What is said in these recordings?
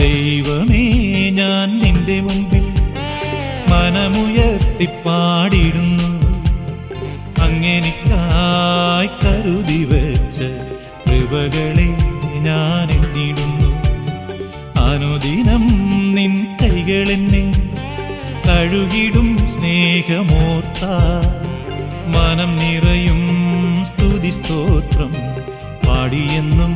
ദൈവമേ ഞാൻ നിന്റെ മുമ്പിൽ മനമുയർത്തി പാടിടുന്നു അങ്ങനിക്കായി കരുതി വെച്ച കൃപകളെ ഞാൻ എണ്ണിടുന്നു അനുദിനം നിൻ കൈകളെന്നെ കഴുകിടും സ്നേഹമോർത്ത. മനം നിറയും സ്തുതി സ്തോത്രം പാടിയെന്നും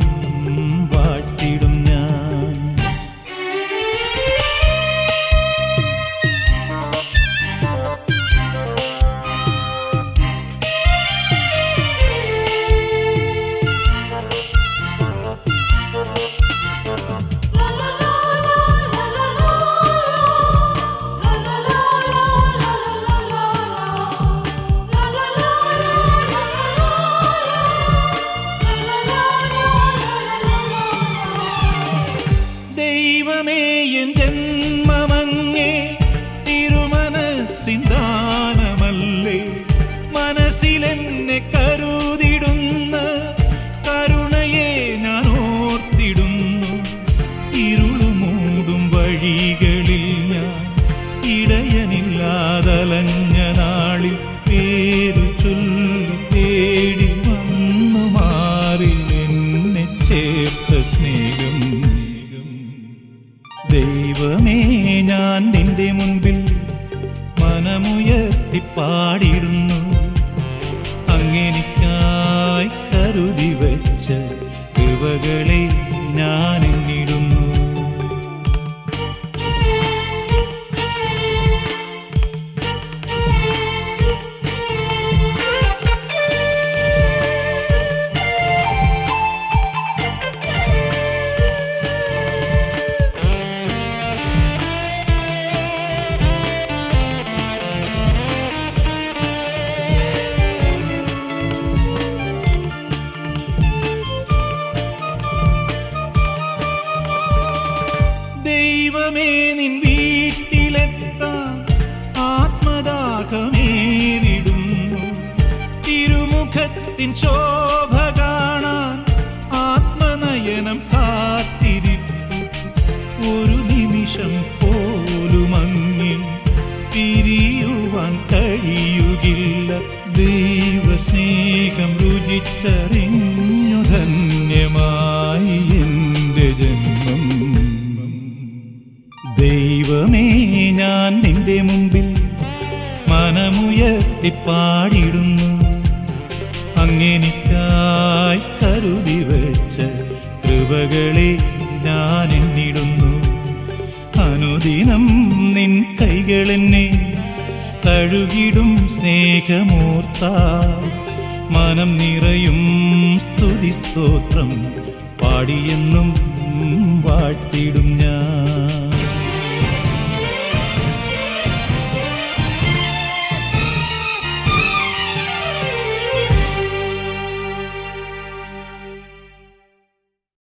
ദൈവമേ ഞാൻ നിന്റെ മുൻപിൽ മനമുയർത്തി പാടിടുന്നു ദൈവമേ ഞാൻ നിന്റെ മുമ്പിൽ മനമുയർത്തി പാടിടുന്നു. അങ്ങനിക്കായി കരുതി വെച്ച കൃപകളെ ഞാൻ എണ്ണിടുന്നു അനുദിനം നിൻ കൈകളെന്നെ കഴുകിടും സ്നേഹമൂർത്ത. മനം നിറയും സ്തുതി സ്തോത്രം പാടിയെന്നും വാഴ്ത്തിടും ഞാൻ.